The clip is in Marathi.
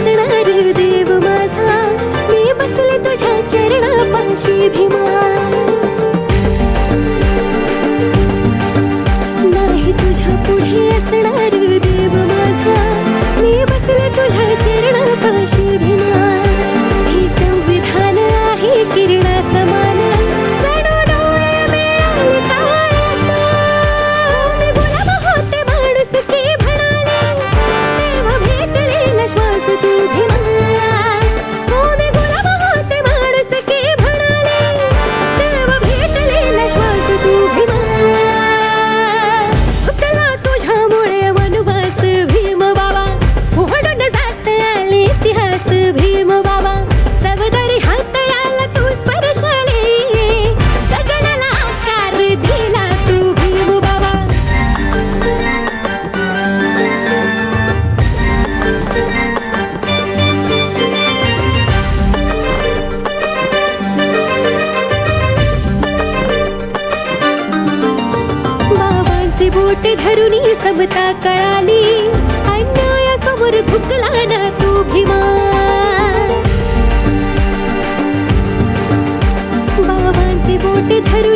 हसणार देव माझा. बसले तुझ्या चरणापाशी भीमा नाही तुझ्या पुढे असणार देव माझा. मी बसले तुझ्या चरणापाशी भीमा बोट धरुनी सबता कळाली. अन्यायासमोर झुकला ना तू भीमा. बाबांचे बोट धरून